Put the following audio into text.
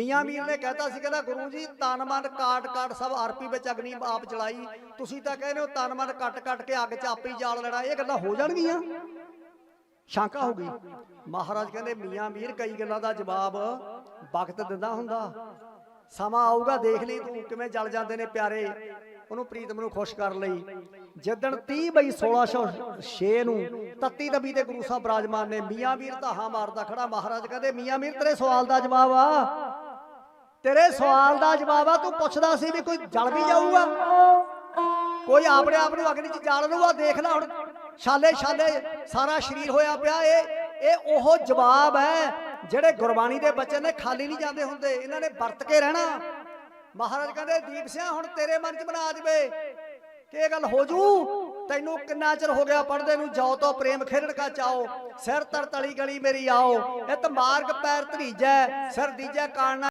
ਮੀਆਂ ਮੀਰ ਨੇ ਕਹਿਤਾ ਸੀ, ਕਹਿੰਦਾ ਗੁਰੂ ਜੀ, ਤਨ ਮਨ ਕਾਟ ਕਾਟ ਸਭ ਆਰਪੀ ਵਿੱਚ ਅਗਨੀ ਆਪ ਜਲਾਈ। ਤੁਸੀਂ ਤਾਂ ਕਹਿੰਦੇ ਹੋ ਤਨ ਮਨ ਕੱਟ ਕੱਟ ਕੇ ਅੱਗ 'ਚ ਆਪੇ ਹੀ ਜਾਲ ਲੈਣਾ ਇਹ ਗੱਲਾਂ ਹੋ ਜਾਣਗੀਆਂ। ਸ਼ੰਕਾ ਹੋ ਗਈ। ਮਹਾਰਾਜ ਕਹਿੰਦੇ, ਮੀਆਂ ਮੀਰ ਕਈ ਗੱਲਾਂ ਦਾ ਜਵਾਬ ਵਕਤ ਦਿੰਦਾ ਹੁੰਦਾ। ਸਮਾਂ ਆਊਗਾ, ਦੇਖ ਲਈ ਤੂੰ ਕਿਵੇਂ ਜਲ ਜਾਂਦੇ ਨੇ ਪਿਆਰੇ। ਉਹਨੂੰ ਪ੍ਰੀਤਮ ਨੂੰ ਖੁਸ਼ ਕਰਨ ਲਈ। ਜਿੱਦਣ 30 ਬਈ 1606 ਨੂੰ ਤੱਤੀ ਦਬੀ ਤੇ ਗੁਰੂ ਸਾਹਿਬ ਬਰਾਜਮਾਨ ਨੇ ਮੀਆਂ ਮੀਰ ਧਾਹਾਂ ਮਾਰਦਾ ਖੜਾ। ਮਹਾਰਾਜ ਕਹਿੰਦੇ, ਮੀਆਂ ਮੀਰ ਤੇਰੇ ਸਵਾਲ ਦਾ ਜਵਾਬ ਆ। ਤੇਰੇ ਸਵਾਲ ਦਾ ਜਵਾਬ ਆ, ਤੂੰ ਪੁੱਛਦਾ ਸੀ ਵੀ ਕੋਈ ਜਲ ਵੀ ਜਾਊਗਾ? ਕੋਈ ਆਪਣੇ ਆਪ ਨੂੰ ਅਗਨੀ ਚ ਜਾਲ ਲੂਗਾ ਦੇਖ ਲੈ ਹੁਣ, ਛਾਲੇ ਛਾਲੇ ਸਾਰਾ ਸਰੀਰ ਹੋਇਆ ਪਿਆ, ਇਹ ਇਹ ਉਹ ਜਵਾਬ ਹੈ ਜਿਹੜੇ ਗੁਰਬਾਣੀ ਦੇ ਬੱਚੇ ਨੇ ਖਾਲੀ ਨਹੀਂ ਜਾਂਦੇ ਹੁੰਦੇ, ਇਹਨਾਂ ਨੇ ਵਰਤ ਕੇ ਰਹਿਣਾ। ਮਹਾਰਾਜ ਕਹਿੰਦੇ, ਦੀਪ ਸਿੰਘ ਹੁਣ ਤੇਰੇ ਮਨ ਚ ਬਣਾ ਦੇਵੇ। ਕਿ ਇਹ ਗੱਲ ਹੋ ਜੂ? ਤੈਨੂੰ ਕਿੰਨਾ ਚਿਰ ਹੋ ਗਿਆ ਪੜਦੇ ਨੂੰ? ਜਾਓ ਤੋਂ ਪ੍ਰੇਮ ਖੇਡਣ ਕਾ ਚਾਓ ਸਿਰ ਤਰ ਤਲੀ ਗਲੀ ਮੇਰੀ ਆਓ। ਇਹ ਮਾਰਗ ਪੈਰ ਧਰੀਜੈ, ਸਿਰ ਦੀਜੈ ਕਾਣਾ